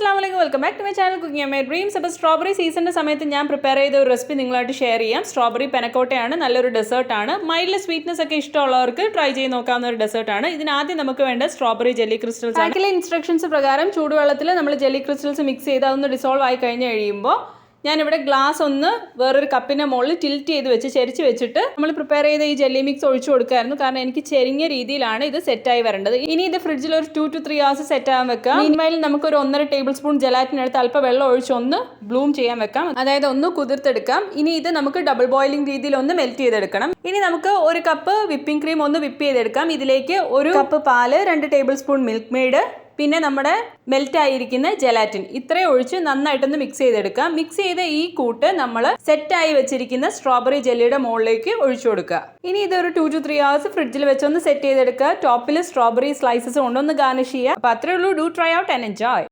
അസ്സാം വലൈക്കും welcome back to my channel cooking my dreams അപ്പോൾ സ്ട്രോബെറി സീസണിന്റെ സമയത്ത് ഞാൻ പ്രിപ്പയർ ചെയ്ത ഒരു റെസിപ്പി നിങ്ങളായിട്ട് ഷെയർ ചെയ്യാം. സ്ട്രോബറി പെനക്കോട്ടയാണ് നല്ലൊരു ഡെസേർട്ടാണ് മൈൽഡ് സ്വീറ്റ്നസ് ഒക്കെ ഇഷ്ടമുള്ളവർക്ക് ട്രൈ ചെയ്ത് നോക്കാവുന്ന ഒരു ഡെസേർട്ടാണ് ഇതിനാദ്യം നമുക്ക് വേണ്ട സ്ട്രോബറി ജെല്ലി ക്രിസ്റ്റൽസ് ആക്കിലെ ഇൻസ്ട്രക്ഷൻസ് പ്രകാരം ചൂടുവെള്ളത്തിൽ നമ്മൾ ജെല്ലി ക്രിസ്റ്റൽസ് മിക്സ് ചെയ്ത് അതൊന്ന് ഡിസോൾവ് ആയി കഴിഞ്ഞ് കഴിയുമ്പോൾ ഞാനിവിടെ ഗ്ലാസ് ഒന്ന് വേറൊരു കപ്പിന്റെ മുകളിൽ ടിൽറ്റ് ചെയ്ത് വെച്ച് ചെരിച്ച് വെച്ചിട്ട് നമ്മൾ പ്രിപ്പയർ ചെയ്ത ഈ ജെല്ലി മിക്സ് ഒഴിച്ചു കൊടുക്കായിരുന്നു. കാരണം എനിക്ക് ചെരിഞ്ഞ രീതിയിലാണ് ഇത് സെറ്റായി വരേണ്ടത്. ഇനി ഇത് ഫ്രിഡ്ജിൽ ഒരു two two three hours set ആകാൻ വെക്കാം. മീൻവൈൽ നമുക്ക് ഒരു ഒന്നര ടേബിൾ സ്പൂൺ ജലാറ്റിൻ എടുത്ത് അല്പം വെള്ളം ഒഴിച്ച് ഒന്ന് ബ്ലൂം ചെയ്യാൻ വെക്കാം. അതായത് ഒന്ന് കുതിർത്തെടുക്കാം. ഇനി ഇത് നമുക്ക് ഡബിൾ ബോയിലിംഗ് രീതിയിൽ ഒന്ന് മെൽറ്റ് ചെയ്തെടുക്കണം. ഇനി നമുക്ക് ഒരു കപ്പ് വിപ്പിംഗ് ക്രീം ഒന്ന് വിപ്പ് ചെയ്തെടുക്കാം. ഇതിലേക്ക് ഒരു കപ്പ് പാൽ രണ്ട് ടേബിൾ സ്പൂൺ മിൽക്ക് മെയ്ഡ് പിന്നെ നമ്മുടെ മെൽറ്റ് ആയിരിക്കുന്ന ജലാറ്റിൻ ഇത്രയും ഒഴിച്ച് നന്നായിട്ടൊന്ന് മിക്സ് ചെയ്തെടുക്കുക. മിക്സ് ചെയ്ത ഈ കൂട്ട് നമ്മൾ സെറ്റായി വെച്ചിരിക്കുന്ന സ്ട്രോബെറി ജെല്ലിയുടെ മുകളിലേക്ക് ഒഴിച്ചു കൊടുക്കുക. ഇനി ഇതൊരു ടു ടു ത്രീ ഹവേഴ്സ് ഫ്രിഡ്ജിൽ വെച്ചൊന്ന് സെറ്റ് ചെയ്തെടുക്കുക. ടോപ്പിൽ സ്ട്രോബെറി സ്ലൈസസ് കൊണ്ടൊന്ന് ഗാർണിഷ് ചെയ്യുക. അപ്പോൾ അത്രയേ ഉള്ളൂ. Do try out and enjoy